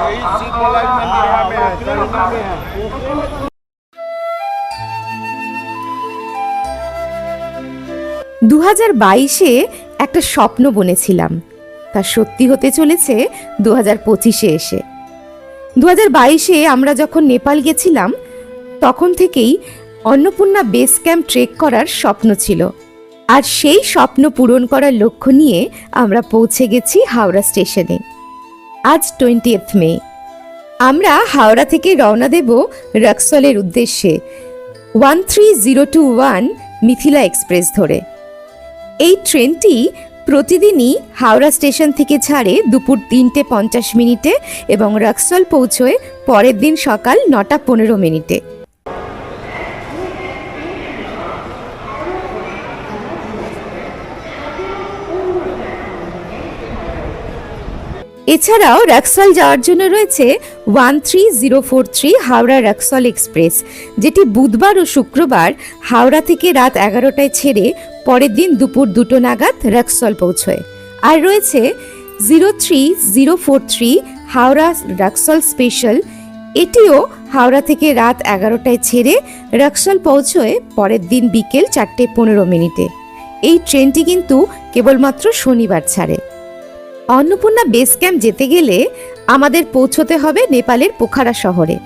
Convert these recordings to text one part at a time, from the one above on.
यही शीतला मंदिर में है चंदा में है দু হাজার বাইশে একটা স্বপ্ন বনেছিলাম তা সত্যি হতে চলেছে দু হাজার পঁচিশে এসে দু হাজার বাইশে আমরা যখন নেপাল গেছিলাম তখন থেকেই অন্নপূর্ণা বেস ক্যাম্প ট্রেক করার স্বপ্ন ছিল আর সেই স্বপ্ন পূরণ করার লক্ষ্য নিয়ে আমরা পৌঁছে গেছি হাওড়া স্টেশনে আজ টোয়েন্টিয়েথ মে। আমরা হাওড়া থেকে রওনা দেব রক্সলের উদ্দেশ্যে। One three zero two one Mithila express ধরে। এই ট্রেনটি প্রতিদিনই হাওড়া স্টেশন থেকে ছাড়ে দুপুর তিনটে পঞ্চাশ মিনিটে এবং রক্সল পৌঁছয় পরের দিন সকাল নটা পনেরো মিনিটে। এছাড়াও রাক্সল যাওয়ার জন্য রয়েছে one three zero four three Howrah Raxaul express, যেটি বুধবার ও শুক্রবার হাওড়া থেকে রাত এগারোটায় ছেড়ে পরের দিন দুপুর দুটো নাগাদ রাক্সল পৌঁছয়। আর রয়েছে zero three zero four three Howrah Raxaul special, এটিও হাওড়া থেকে রাত এগারোটায় ছেড়ে রাক্সল পৌঁছয় পরের দিন বিকেল চারটে পনেরো মিনিটে। এই ট্রেনটি কিন্তু কেবলমাত্র শনিবার ছাড়ে। অন্নপূর্ণা বেস ক্যাম্প যেতে গেলে আমাদের পৌঁছতে হবে নেপালের পোখারা শহরে।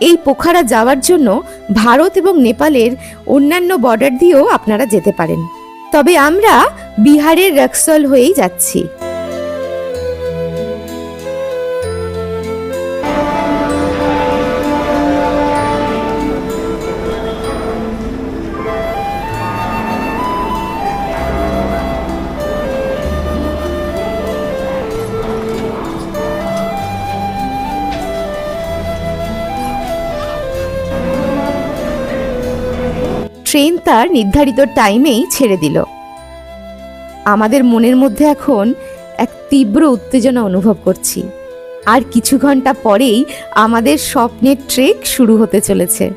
এই পোখারা যাওয়ার জন্য ভারত এবং নেপালের অন্যান্য বর্ডার দিয়েও আপনারা যেতে পারেন। তবে আমরা বিহারের রক্সল হয়েই যাচ্ছি। ট্রেন তার নির্ধারিত টাইমেই ছেড়ে দিল। আমাদের মনের মধ্যে এখন এক তীব্র উত্তেজনা অনুভব করছি। আর কিছু ঘণ্টা পরেই আমাদের স্বপ্নের ট্রেক শুরু হতে চলেছে।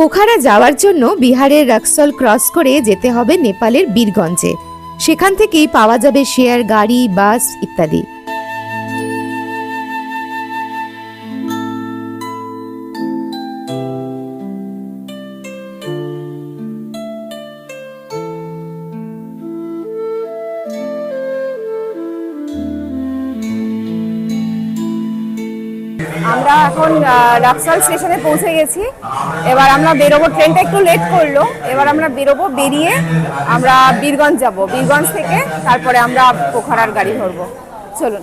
পোখারা যাওয়ার জন্য বিহারের রাক্সল ক্রস করে যেতে হবে নেপালের বীরগঞ্জে। সেখান থেকেই পাওয়া যাবে শেয়ার, গাড়ি, বাস ইত্যাদি। আমরা এখন রাক্সাল স্টেশনে পৌঁছে গেছি। এবার আমরা বেরোবো, ট্রেনটা একটু লেট করল। এবার আমরা বেরোবো, বেরিয়ে আমরা বীরগঞ্জ যাব। বীরগঞ্জ থেকে তারপরে আমরা পোখারার গাড়ি ধরবো। চলুন।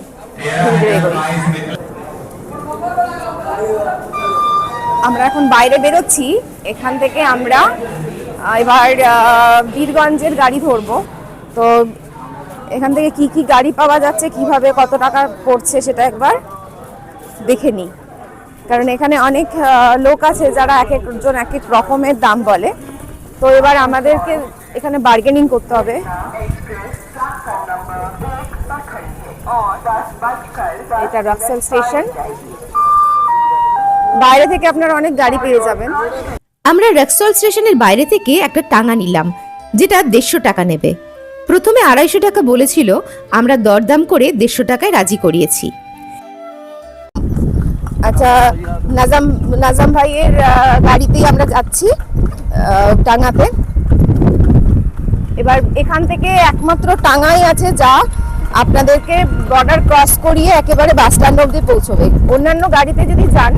আমরা এখন বাইরে বেরোচ্ছি। এখান থেকে আমরা এবার বীরগঞ্জের গাড়ি ধরবো। তো এখান থেকে কি কি গাড়ি পাওয়া যাচ্ছে, কীভাবে কত টাকা পড়ছে সেটা একবার দেখে নিই। কারণ এখানে অনেক লোক আছে যারা এক একজন এক এক রকমের দাম বলে। তো এবার আমাদেরকে এখানে বার্গেনিং করতে হবে। এটা রাক্সেল স্টেশন বাইরে থেকে আপনারা অনেক গাড়ি পেয়ে যাবেন। আমরা রক্সল স্টেশনের বাইরে থেকে একটা টাঙা নিলাম, যেটা দেড়শো টাকা নেবে। প্রথমে আড়াইশো টাকা বলেছিল, আমরা দরদাম করে দেড়শো টাকায় রাজি করিয়েছি। নাজাম নাজাম ভাইয়ের গাড়িতেই আমরা যাচ্ছি আহ, টাঙ্গাতে। এবার এখান থেকে একমাত্র টাঙ্গাই আছে যা আপনাদেরকে বর্ডার ক্রস করিয়ে একেবারে বাস স্ট্যান্ড অবধি পৌঁছবে। অন্যান্য গাড়িতে যদি যান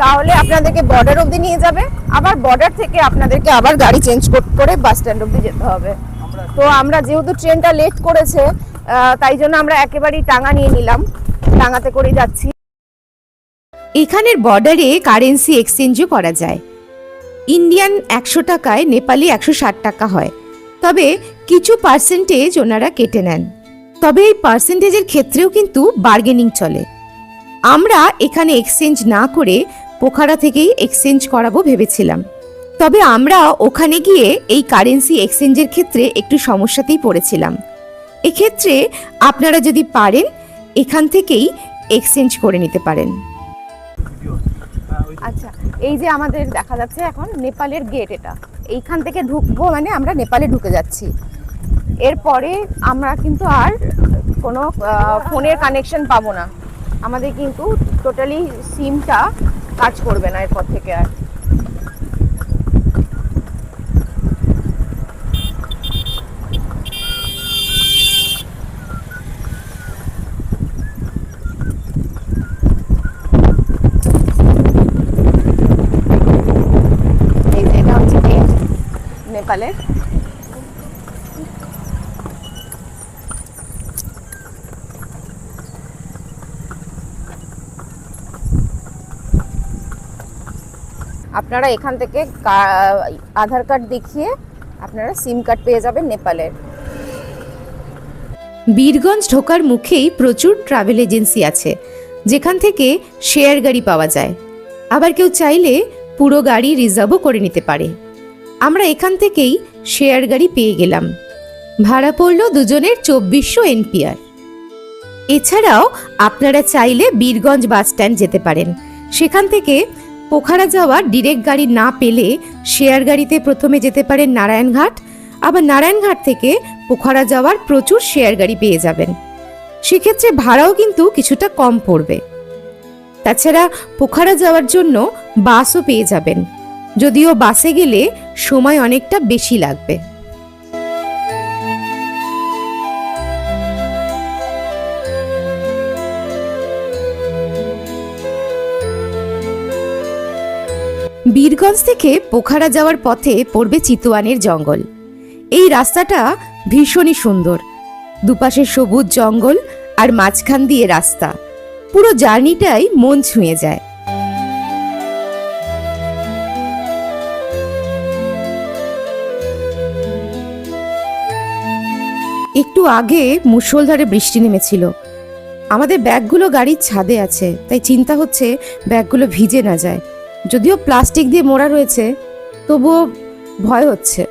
তাহলে আপনাদেরকে বর্ডার অবধি নিয়ে যাবে। আবার বর্ডার থেকে আপনাদেরকে আবার গাড়ি চেঞ্জ করে বাস স্ট্যান্ড অবধি যেতে হবে। তো আমরা যেহেতু ট্রেনটা লেট করেছে তাই জন্য আমরা একেবারেই টাঙ্গা নিয়ে নিলাম। টাঙ্গাতে করেই যাচ্ছি। এখানের বর্ডারে কারেন্সি এক্সচেঞ্জও করা যায়। ইন্ডিয়ান একশো টাকায় নেপালি একশো ষাট টাকা হয়। তবে কিছু পার্সেন্টেজ ওনারা কেটে নেন। তবে এই পার্সেন্টেজের ক্ষেত্রেও কিন্তু বার্গেনিং চলে। আমরা এখানে এক্সচেঞ্জ না করে পোখারা থেকেই এক্সচেঞ্জ করাবো ভেবেছিলাম। তবে আমরা ওখানে গিয়ে এই কারেন্সি এক্সচেঞ্জের ক্ষেত্রে একটু সমস্যাতেই পড়েছিলাম। এক্ষেত্রে আপনারা যদি পারেন, এখান থেকেই এক্সচেঞ্জ করে নিতে পারেন। এই যে আমাদের দেখা যাচ্ছে এখন নেপালের গেট এটা। এইখান থেকে ঢুকবো মানে আমরা নেপালে ঢুকে যাচ্ছি। এরপরে আমরা কিন্তু আর কোনো ফোনের কানেকশন পাবো না। আমাদের কিন্তু টোটালি সিমটা কাজ করবে না এরপর থেকে আর এই যে এটা হচ্ছে গেট নেপালের আপনারা এখান থেকে আধার কার্ড দেখিয়ে আপনারা সিম কার্ড পেয়ে যাবেন নেপালের। বীরগঞ্জ ঢোকার মুখেই প্রচুর ট্রাভেল এজেন্সি আছে, যেখান থেকে শেয়ার গাড়ি পাওয়া যায়। আবার কেউ চাইলে পুরো গাড়ি রিজার্ভও করে নিতে পারে। আমরা এখান থেকেই শেয়ার গাড়ি পেয়ে গেলাম। ভাড়া পড়ল দুজনের চব্বিশশো এনপিআর। এছাড়াও আপনারা চাইলে বীরগঞ্জ বাস স্ট্যান্ড যেতে পারেন। সেখান থেকে পোখারা যাওয়ার ডিরেক্ট গাড়ি না পেলে শেয়ার গাড়িতে প্রথমে যেতে পারেন নারায়ণঘাট। আবার নারায়ণঘাট থেকে পোখারা যাওয়ার প্রচুর শেয়ার গাড়ি পেয়ে যাবেন। সেক্ষেত্রে ভাড়াও কিন্তু কিছুটা কম পড়বে। তাছাড়া পোখারা যাওয়ার জন্য বাসও পেয়ে যাবেন। যদিও বাসে গেলে সময় অনেকটা বেশি লাগবে। বীরগঞ্জ থেকে পোখারা যাওয়ার পথে পড়বে চিতোয়ানের জঙ্গল। এই রাস্তাটা ভীষণই সুন্দর। দুপাশে সবুজ জঙ্গল আর মাঝখান দিয়ে রাস্তা। পুরো জার্নিটাই মন ছুঁয়ে যায়। একটু আগে মুষলধারে বৃষ্টি নেমেছিল। আমাদের ব্যাগগুলো গাড়ির ছাদে আছে, তাই চিন্তা হচ্ছে ব্যাগগুলো ভিজে না যায়। যদিও প্লাস্টিক দিয়ে মোড়া রয়েছে, তবুও ভয় হচ্ছে।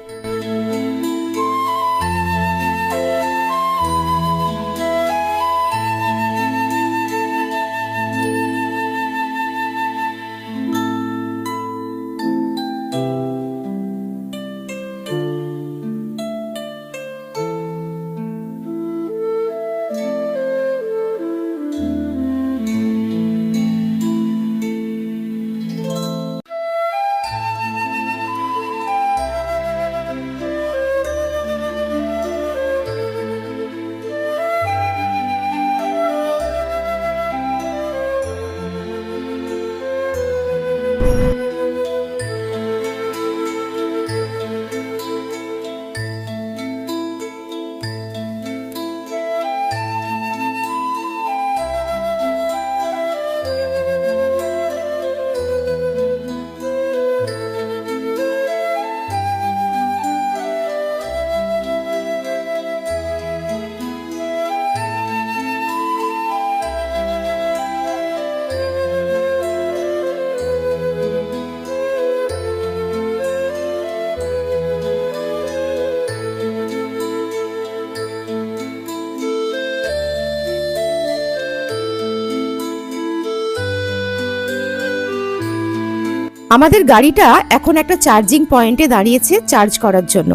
আমাদের গাড়িটা এখন একটা চার্জিং পয়েন্টে দাঁড়িয়েছে চার্জ করার জন্য।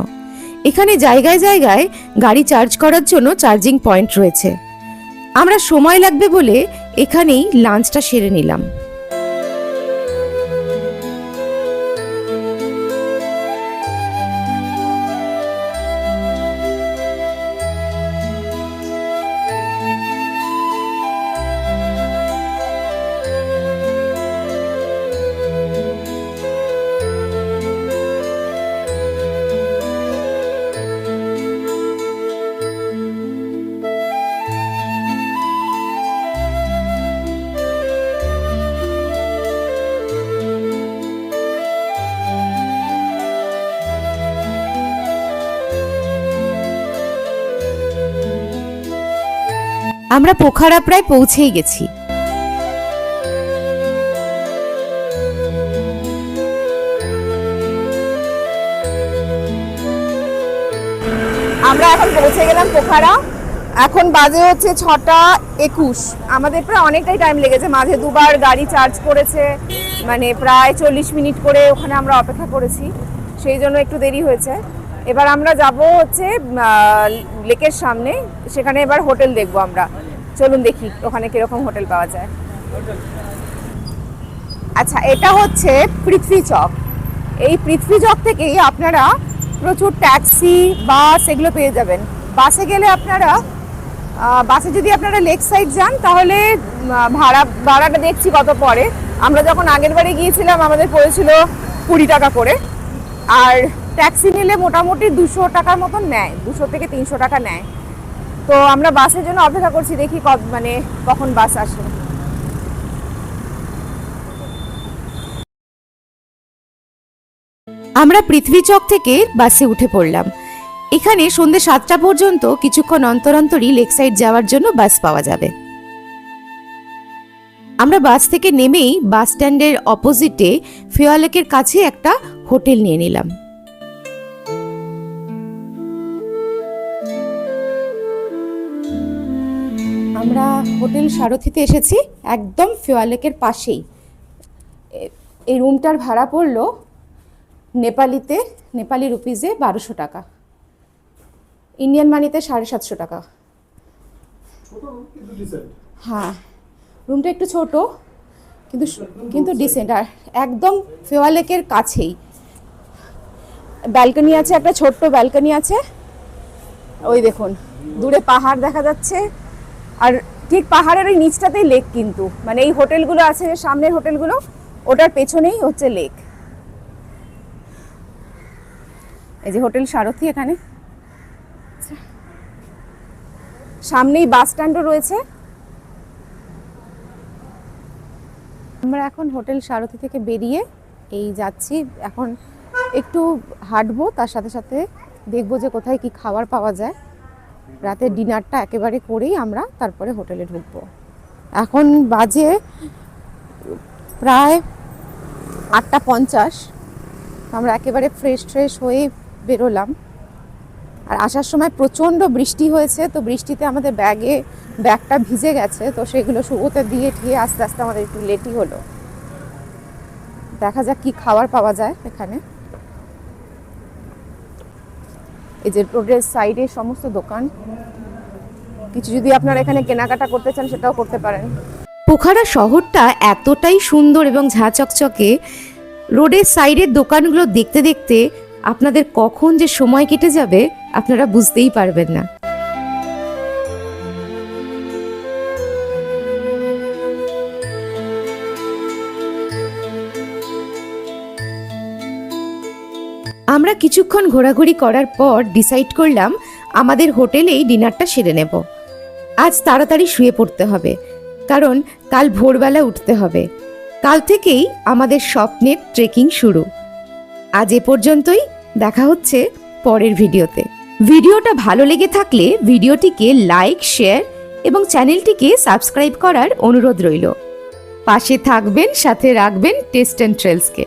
এখানে জায়গায় জায়গায় গাড়ি চার্জ করার জন্য চার্জিং পয়েন্ট রয়েছে। আমরা সময় লাগবে বলে এখানেই লাঞ্চটা সেরে নিলাম। আমরা পোখারা প্রায় পৌঁছেই গেছি। আমরা এখন পৌঁছে গেলাম পোখারা। এখন বাজে হচ্ছে ছটা একুশ। আমাদের প্রায় অনেকটাই টাইম লেগেছে। মাঝে দুবার গাড়ি চার্জ করেছে। মানে প্রায় চল্লিশ মিনিট করে ওখানে আমরা অপেক্ষা করেছি। সেই জন্য একটু দেরি হয়েছে। এবার আমরা যাব হচ্ছে লেকের সামনে। সেখানে এবার হোটেল দেখব আমরা। চলুন দেখি ওখানে কীরকম হোটেল পাওয়া যায়। আচ্ছা এটা হচ্ছে পৃথ্বী চক। এই পৃথ্বী চক থেকেই আপনারা প্রচুর ট্যাক্সি, বাস এগুলো পেয়ে যাবেন। বাসে গেলে আপনারা বাসে যদি আপনারা লেক সাইড যান, তাহলে ভাড়া, ভাড়াটা দেখছি কত পরে আমরা যখন আগের বারে গিয়েছিলাম, আমাদের পড়েছিল কুড়ি টাকা করে। আর ট্যাক্সি নিলে মোটামুটি দুশো টাকার মতন নেয়, দুশো থেকে তিনশো টাকা নেয়। তো আমরা বাসের জন্য অপেক্ষা করছি, দেখি মানে কখন বাস আসে আমরা পৃথ্বী চক থেকে বাসে উঠে পড়লাম। এখানে সন্ধ্যে সাতটা পর্যন্ত কিছুক্ষণ অন্তর অন্তরই লেক সাইড যাওয়ার জন্য বাস পাওয়া যাবে। আমরা বাস থেকে নেমেই বাস স্ট্যান্ডের অপোজিটে ফিওয়ালেকের কাছে একটা হোটেল নিয়ে নিলাম। আমরা হোটেল সারথিতে এসেছি একদম ফিওয়ালেকের পাশেই। এই রুমটার ভাড়া পড়ল নেপালিতে নেপালি রুপিজে বারোশো টাকা। ইন্ডিয়ান মানিতে সাড়ে সাতশো টাকা। হ্যাঁ রুমটা একটু ছোট কিন্তু কিন্তু ডিসেন্ট আর একদম ফেওয়ালেকের কাছেই। ব্যালকনি আছে একটা ছোট্ট ব্যালকনি আছে। ওই দেখুন দূরে পাহাড় দেখা যাচ্ছে। আর ঠিক পাহাড়ের ওই নিচটাতেই লেক কিন্তু। মানে এই হোটেলগুলো আছে যে সামনের হোটেলগুলো ওটার পেছনেই হচ্ছে লেক এই যে হোটেল সারথি এখানে। আচ্ছা। সামনেই বাস স্ট্যান্ডও রয়েছে। আমরা এখন হোটেল সারথি থেকে বেরিয়ে এই যাচ্ছি। এখন একটু হাঁটবো তার সাথে সাথে দেখব যে কোথায় কি খাবার পাওয়া যায়। রাতের ডিনারটা একেবারে করেই আমরা তারপরে হোটেলে ঢুকবো। এখন বাজে প্রায় আটটা পঞ্চাশ। আমরা একেবারে ফ্রেশ ফ্রেশ হয়ে বেরোলাম। আর আসার সময় প্রচণ্ড বৃষ্টি হয়েছে, তো বৃষ্টিতে আমাদের ব্যাগে, ব্যাগটা ভিজে গেছে, তো সেগুলো শুকোতে দিয়ে ঠিয়ে আস্তে আস্তে আমাদের একটু লেটই হলো। দেখা যাক কি খাবার পাওয়া যায় এখানে। এই যে রোডের সাইডে সমস্ত দোকান, কিছু যদি আপনারা এখানে কেনাকাটা করতে চান সেটাও করতে পারেন। পোখারা শহরটা এতটাই সুন্দর এবং ঝাঁচকচকে, রোডের সাইডের দোকানগুলো দেখতে দেখতে আপনাদের কখন যে সময় কেটে যাবে আপনারা বুঝতেই পারবেন না। আমরা কিছুক্ষণ ঘোরাঘুরি করার পর ডিসাইড করলাম আমাদের হোটেলেই ডিনারটা সেরে নেব। আজ তাড়াতাড়ি শুয়ে পড়তে হবে, কারণ কাল ভোরবেলা উঠতে হবে। কাল থেকেই আমাদের স্বপ্নের ট্রেকিং শুরু। আজ এ পর্যন্তই, দেখা হচ্ছে পরের ভিডিওতে। ভিডিওটা ভালো লেগে থাকলে ভিডিওটিকে লাইক শেয়ার এবং চ্যানেলটিকে সাবস্ক্রাইব করার অনুরোধ রইল। পাশে থাকবেন, সাথে রাখবেন টেস্ট অ্যান্ড ট্রেলসকে